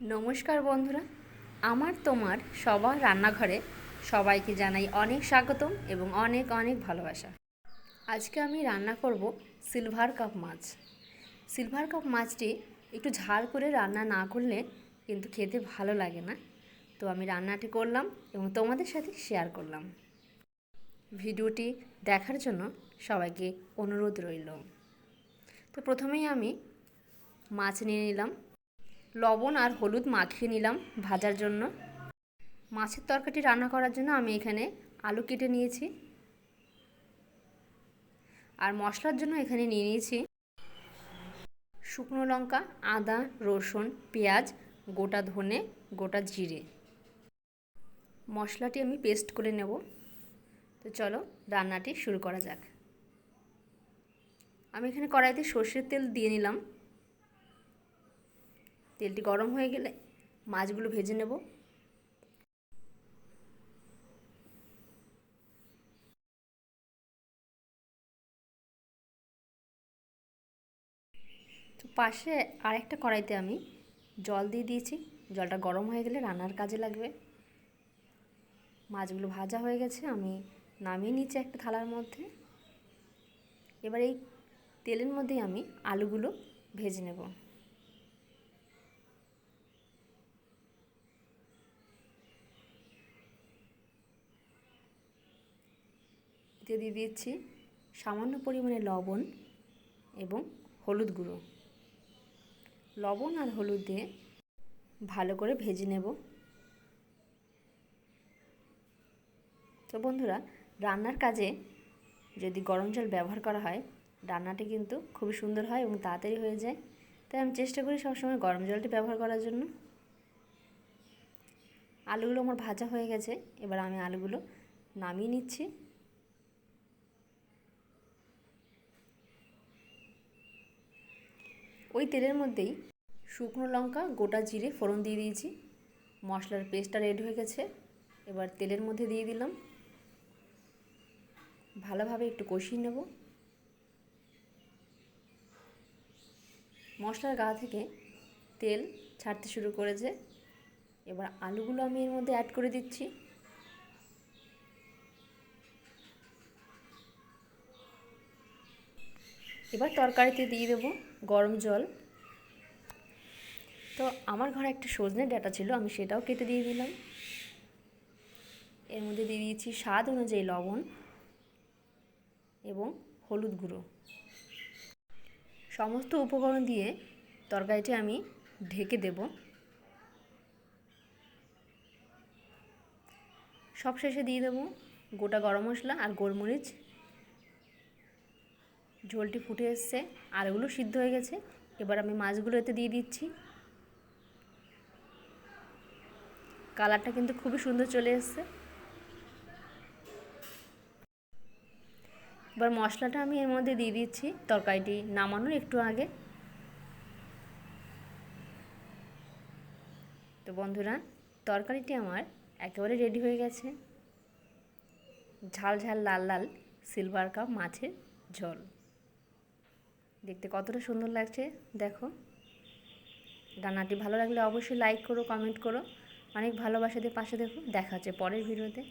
নমস্কার বন্ধুরা, আমার তোমার সবার রান্নাঘরে সবাইকে জানাই অনেক স্বাগতম এবং অনেক অনেক ভালোবাসা। আজকে আমি রান্না করব সিলভার কাপ মাছ। সিলভার কাপ মাছটি একটু ঝাল করে রান্না না করলে কিন্তু খেতে ভালো লাগে না। তো আমি রান্নাটি করলাম এবং তোমাদের সাথে শেয়ার করলাম। ভিডিওটি দেখার জন্য সবাইকে অনুরোধ রইল। তো প্রথমেই আমি মাছ নিয়ে নিলাম। লবণ আর হলুদ মাখিয়ে নিলাম ভাজার জন্য। মাছের তরকারি রান্না করার জন্য আমি এখানে আলু কেটে নিয়েছি। আর মশলার জন্য এখানে নিয়ে নিয়েছি শুকনো লঙ্কা, আদা, রসুন, পেঁয়াজ, গোটা ধনে, গোটা জিরে। মশলাটি আমি পেস্ট করে নেব। তো চলো রান্নাটি শুরু করা যাক। আমি এখানে কড়াইতে সর্ষের তেল দিয়ে নিলাম। তেলটি গরম হয়ে গেলে মাছগুলো ভেজে নেব। তো পাশে আরেকটা কড়াইতে আমি জল দিয়ে দিয়েছি। জলটা গরম হয়ে গেলে রান্নার কাজে লাগবে। মাছগুলো ভাজা হয়ে গেছে, আমি নামিয়ে নিচ্ছি একটা থালার মধ্যে। এবার এই তেলের মধ্যেই আমি আলুগুলো ভেজে নেব। এতে দিয়ে দিচ্ছি সামান্য পরিমাণে লবণ এবং হলুদ গুঁড়ো। লবণ আর হলুদ দিয়ে ভালো করে ভেজে নেব। তো বন্ধুরা, রান্নার কাজে যদি গরম জল ব্যবহার করা হয়, রান্নাটি কিন্তু খুবই সুন্দর হয় এবং তাড়াতাড়ি হয়ে যায়। তাই আমি চেষ্টা করি সবসময় গরম জলটি ব্যবহার করার জন্য। আলুগুলো আমার ভাজা হয়ে গেছে, এবার আমি আলুগুলো নামিয়ে নিচ্ছি। ওই তেলের মধ্যেই শুকনো লঙ্কা, গোটা জিরে, ফোড়ন দিয়ে দিয়েছি। মশলার পেস্টটা রেডি হয়ে গেছে। এবার তেলের মধ্যে দিয়ে দিলাম। ভালোভাবে একটু কষিয়ে নেব। মশলার গা থেকে তেল ছাড়তে শুরু করেছে। এবার আলুগুলো আমি এর মধ্যে অ্যাড করে দিচ্ছি। এবার তরকারিতে দিয়ে দেবো গরম জল। তো আমার ঘরে একটা সজনে ডাটা ছিল, আমি সেটাও কেটে দিয়ে দিলাম। এর মধ্যে দিয়ে দিয়েছি স্বাদ অনুযায়ী লবণ এবং হলুদ গুঁড়ো। সমস্ত উপকরণ দিয়ে তরকারিটি আমি ঢেকে দেব। সব শেষে দিয়ে দেবো গোটা গরম মশলা আর গোলমরিচ ঝোলটি ফুটে এসছে আলুগুলো সিদ্ধ হয়ে গেছে। এবার আমি মাছগুলো এতে দিয়ে দিচ্ছি। কালারটা কিন্তু খুবই সুন্দর চলে এসছে। এবার মশলাটা আমি এর মধ্যে দিয়ে দিচ্ছি তরকারিটি নামানোর একটু আগে। তো বন্ধুরা, তরকারিটি আমার একেবারে রেডি হয়ে গেছে। ঝাল ঝাল লাল লাল সিলভার কাপ মাছের ঝোল। দেখতে কতটা সুন্দর লাগছে, দেখো। রান্নাটি ভালো লাগলে অবশ্যই লাইক করো কমেন্ট করো। অনেক ভালোবাসা দিয়ে পাশে দেখো। দেখা হচ্ছে পরের ভিডিওতে